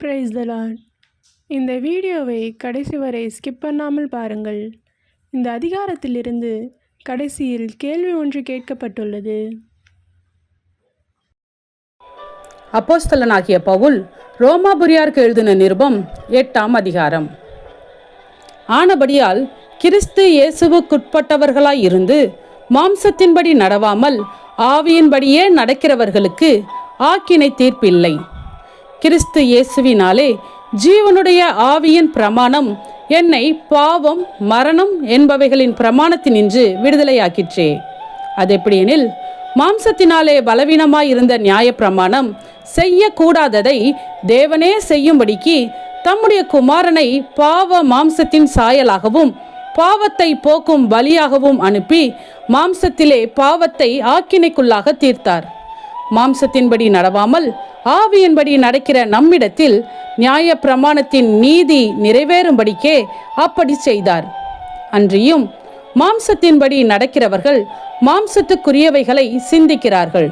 Price தலான் இந்த வீடியோவை கடைசி வரை ஸ்கிப் பண்ணாமல் பாருங்கள். இந்த அதிகாரத்திலிருந்து கடைசியில் கேள்வி ஒன்று கேட்கப்பட்டுள்ளது. அப்போஸ்தலனாகிய பவுல் ரோமாபுரியாருக்கு எழுதின நிருபம் எட்டாம் அதிகாரம். ஆனபடியால் கிறிஸ்து இயேசுவுக்குட்பட்டவர்களாய் இருந்து மாம்சத்தின்படி நடவாமல் ஆவியின்படியே நடக்கிறவர்களுக்கு ஆக்கினை தீர்ப்பில்லை. கிறிஸ்து இயேசுவினாலே ஜீவனுடைய ஆவியின் பிரமாணம் என்னை பாவம் மரணம் என்பவைகளின் பிரமாணத்தினின்று விடுதலையாக்கிற்றே. அது எப்படியெனில் மாம்சத்தினாலே பலவீனமாய் இருந்த நியாயப்பிரமாணம் செய்யக்கூடாததை தேவனே செய்யும்படிக்கு தம்முடைய குமாரனை பாவ மாம்சத்தின் சாயலாகவும் பாவத்தை போக்கும் பலியாகவும் அனுப்பி மாம்சத்திலே பாவத்தை ஆக்கினைக்குள்ளாக தீர்த்தார். மாம்சத்தின்படி நடவாமல் ஆவியின்படி நடக்கிற நம்மிடத்தில் நியாய பிரமாணத்தின் நீதி நிறைவேறும்படிக்கே அப்படி செய்தார். அன்றியும் மாம்சத்தின்படி நடக்கிறவர்கள் மாம்சத்துக்குரியவைகளை சிந்திக்கிறார்கள்.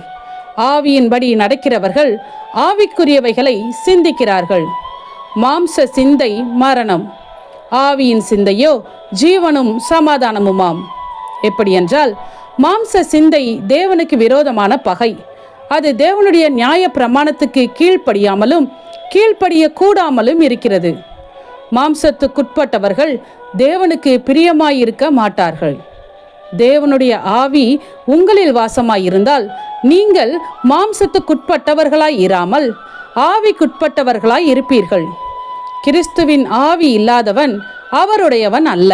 ஆவியின்படி நடக்கிறவர்கள் ஆவிக்குரியவைகளை சிந்திக்கிறார்கள். மாம்ச சிந்தை மரணம். ஆவியின் சிந்தையோ ஜீவனும் சமாதானமுமாம். எப்படியென்றால் மாம்ச சிந்தை தேவனுக்கு விரோதமான பகை. அது தேவனுடைய நியாய பிரமாணத்துக்கு கீழ்ப்படியாமலும் கீழ்ப்படிய கூடாமலும் இருக்கிறது. மாம்சத்துக்குட்பட்டவர்கள் தேவனுக்கு பிரியமாயிருக்க மாட்டார்கள். தேவனுடைய ஆவி உங்களில் வாசமாயிருந்தால் நீங்கள் மாம்சத்துக்குட்பட்டவர்களாய் இராமல் ஆவிக்குட்பட்டவர்களாய் இருப்பீர்கள். கிறிஸ்துவின் ஆவி இல்லாதவன் அவருடையவன் அல்ல.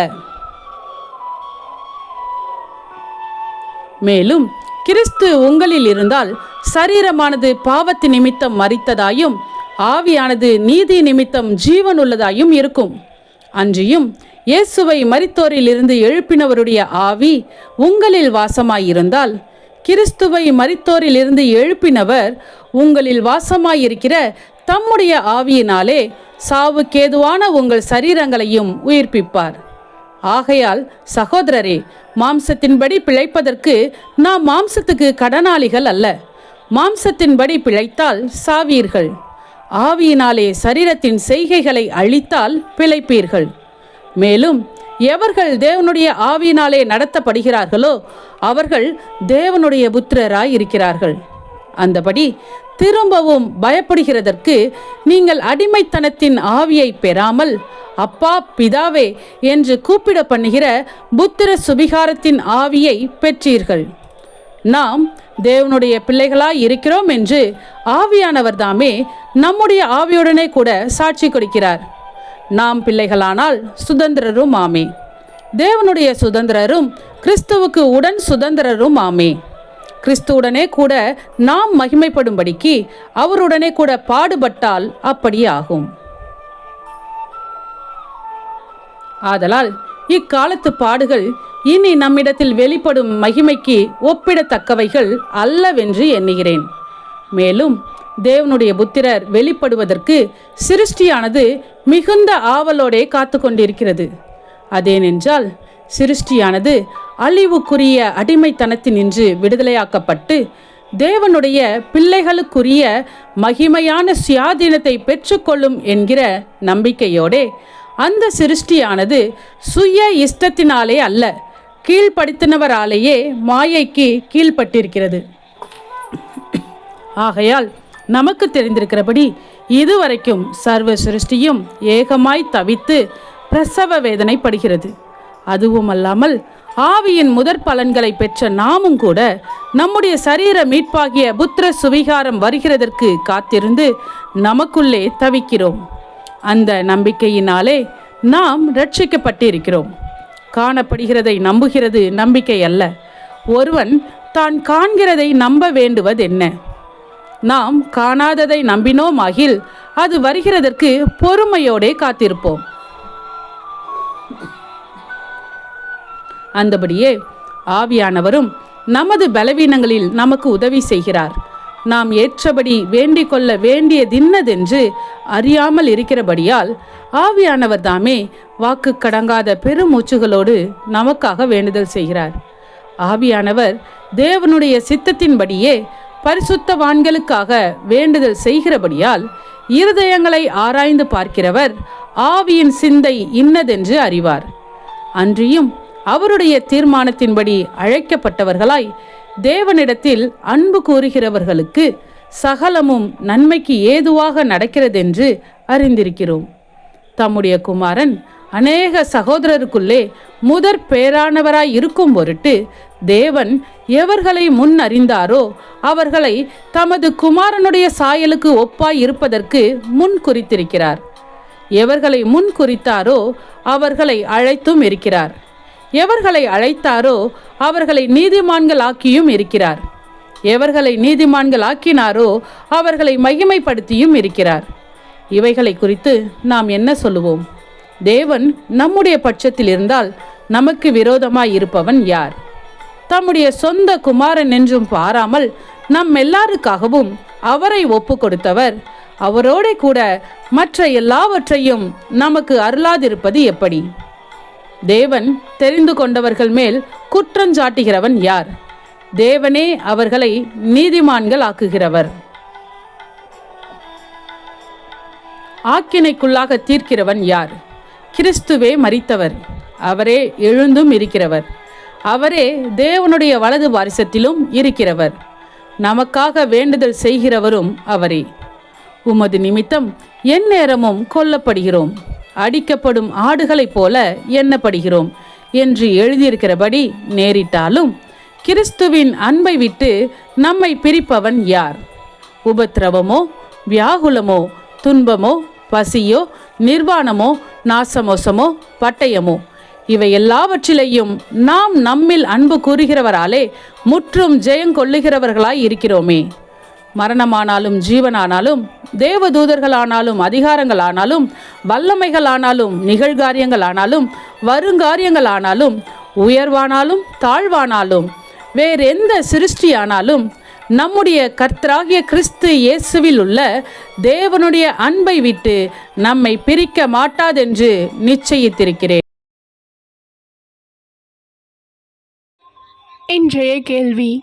மேலும் கிறிஸ்து உங்களில் இருந்தால் சரீரமானது பாவத்து நிமித்தம் மறித்ததாயும் ஆவியானது நீதி நிமித்தம் ஜீவன் உள்ளதாயும் இருக்கும். அன்றியும் இயேசுவை மரித்தோரிலிருந்து எழுப்பினவருடைய ஆவி உங்களில் வாசமாயிருந்தால் கிறிஸ்துவை மரித்தோரிலிருந்து எழுப்பினவர் உங்களில் வாசமாயிருக்கிற தம்முடைய ஆவியினாலே சாவுக்கேதுவான உங்கள் சரீரங்களையும் உயிர்ப்பிப்பார். ஆகையால் சகோதரரே மாம்சத்தின்படி பிழைப்பதற்கு நாம் மாம்சத்துக்கு கடனாளிகள் அல்ல. மாம்சத்தின்படி பிழைத்தால் சாவீர்கள். ஆவியினாலே சரீரத்தின் செய்கைகளை அழித்தால் பிழைப்பீர்கள். மேலும் எவர்கள் தேவனுடைய ஆவியினாலே நடத்தப்படுகிறார்களோ அவர்கள் தேவனுடைய புத்திரராய் இருக்கிறார்கள் அந்தபடி திரும்பவும் பயப்படுகிறதற்கு நீங்கள் அடிமைத்தனத்தின் ஆவியை பெறாமல் அப்பா பிதாவே என்று கூப்பிட பண்ணுகிற புத்திர சுபிகாரத்தின் ஆவியை பெற்றீர்கள். நாம் தேவனுடைய பிள்ளைகளாய் இருக்கிறோம் என்று ஆவியானவர் தாமே நம்முடைய ஆவியுடனே கூட சாட்சி கொடுக்கிறார். நாம் பிள்ளைகளானால் சுதந்திரரும் ஆமே. தேவனுடைய சுதந்திரரும் கிறிஸ்துவுக்கு உடன் சுதந்திரரும் ஆமே. கிறிஸ்துவுடனே கூட நாம் மகிமைப்படும்படிக்கு அவருடனே கூட பாடுபட்டால் அப்படியாகும். ஆதலால் இக்காலத்து பாடுகள் இனி நம்மிடத்தில் வெளிப்படும் மகிமைக்கு ஒப்பிடத்தக்கவைகள் அல்லவென்று எண்ணுகிறேன். மேலும் தேவனுடைய புத்திரர் வெளிப்படுவதற்கு சிருஷ்டியானது மிகுந்த ஆவலோடே காத்து கொண்டிருக்கிறது அதேனென்றால் சிருஷ்டியானது அழிவுக்குரிய அடிமைத்தனத்தினின்று விடுதலையாக்கப்பட்டு தேவனுடைய பிள்ளைகளுக்குரிய மகிமையான சுயாதீனத்தை பெற்றுக்கொள்ளும் என்கிற நம்பிக்கையோடே அந்த சிருஷ்டியானது சுய இஷ்டத்தினாலே அல்ல கீழ்ப்படுத்தினவராலேயே மாயைக்கு கீழ்ப்பட்டிருக்கிறது. ஆகையால் நமக்கு தெரிந்திருக்கிறபடி இதுவரைக்கும் சர்வ சிருஷ்டியும் ஏகமாய் தவித்து பிரசவ வேதனைப்படுகிறது. அதுவும் அல்லாமல் ஆவியின் முதற் பலன்களை பெற்ற நாமும் கூட நம்முடைய சரீர மீட்பாகிய புத்திர சுவிகாரம் வருகிறதற்கு காத்திருந்து நமக்குள்ளே தவிக்கிறோம். அந்த நம்பிக்கையினாலே நாம் ரட்சிக்கப்பட்டிருக்கிறோம். காணப்படுகிறதை நம்புகிறது நம்பிக்கை அல்ல. ஒருவன் தான் காண்கிறதை நம்ப வேண்டுவதென்ன? நாம் காணாததை நம்பினோமாகில் அது வருகிறதற்கு பொறுமையோடே காத்திருப்போம். அந்தபடியே ஆவியானவரும் நமது பலவீனங்களில் நமக்கு உதவி செய்கிறார். நாம் ஏற்றபடி வேண்டிக் கொள்ள வேண்டியதின்னதென்று அறியாமல் இருக்கிறபடியால் ஆவியானவர் தாமே வாக்கு கடங்காத பெருமூச்சுகளோடு நமக்காக வேண்டுதல் செய்கிறார். ஆவியானவர் தேவனுடைய சித்தத்தின்படியே பரிசுத்தவான்களுக்காக வேண்டுதல் செய்கிறபடியால் இருதயங்களை ஆராய்ந்து பார்க்கிறவர் ஆவியின் சிந்தை இன்னதென்று அறிவார். அன்றியும் அவருடைய தீர்மானத்தின்படி அழைக்கப்பட்டவர்களாய் தேவனிடத்தில் அன்பு கூறுகிறவர்களுக்கு சகலமும் நன்மைக்கு ஏதுவாக நடக்கிறதென்று அறிந்திருக்கிறோம். தம்முடைய குமாரன் அநேக சகோதரருக்குள்ளே முதற் பேரானவராய் இருக்கும் பொருட்டு தேவன் எவர்களை முன் அறிந்தாரோ அவர்களை தமது குமாரனுடைய சாயலுக்கு ஒப்பாய் இருப்பதற்கு முன் குறித்திருக்கிறார். எவர்களை முன் குறித்தாரோ அவர்களை அழைத்தும் இருக்கிறார். எவர்களை அழைத்தாரோ அவர்களை நீதிமான்கள் ஆக்கியும் இருக்கிறார். எவர்களை நீதிமான்கள் ஆக்கினாரோ அவர்களை மகிமைப்படுத்தியும் இருக்கிறார். இவைகளை குறித்து நாம் என்ன சொல்லுவோம்? தேவன் நம்முடைய பட்சத்தில் இருந்தால் நமக்கு விரோதமாய் இருப்பவன் யார்? தம்முடைய சொந்த குமாரன் என்றும் பாராமல் நம் எல்லாருக்காகவும் அவரை ஒப்பு கொடுத்தவர் அவரோட கூட மற்ற எல்லாவற்றையும் நமக்கு அருளாதிருப்பது எப்படி? தேவன் தெரிந்து கொண்டவர்கள் மேல் குற்றஞ்சாட்டுகிறவன் யார்? தேவனே அவர்களை நீதிமான்கள் ஆக்குகிறவர் ஆக்கினைக்குள்ளாக தீர்க்கிறவன் யார்? கிறிஸ்துவே மறித்தவர் அவரே எழுந்தும் இருக்கிறவர். அவரே தேவனுடைய வலது வாரிசத்திலும் இருக்கிறவர். நமக்காக வேண்டுதல் செய்கிறவரும் அவரே. உமது நிமித்தம் எந்நேரமும் கொல்லப்படுகிறோம். அடிக்கப்படும் ஆடுகளைப் போல எண்ணப்படுகிறோம் என்று எழுதியிருக்கிறபடி நேரிட்டாலும் கிறிஸ்துவின் அன்பை விட்டு நம்மை பிரிப்பவன் யார்? உபத்திரவமோ வியாகுலமோ துன்பமோ பசியோ நிர்வாணமோ நாசமோசமோ பட்டயமோ இவை எல்லாவற்றிலையும் நாம் நம்மில் அன்பு கூறுகிறவராலே முற்றும் ஜெயங்கொள்ளுகிறவர்களாய் இருக்கிறோமே. மரணமானாலும் ஜீவனானாலும் தேவதூதர்களானாலும் அதிகாரங்களானாலும் வல்லமைகளானாலும் நிகழ்காரியங்களானாலும் வருங்காரியங்களானாலும் உயர்வானாலும் தாழ்வானாலும் வேறெந்த சிருஷ்டியானாலும் நம்முடைய கர்த்தராகிய கிறிஸ்து இயேசுவில் உள்ள தேவனுடைய அன்பை விட்டு நம்மை பிரிக்க மாட்டாதென்று நிச்சயித்திருக்கிறேன். இன்றைய கேள்வி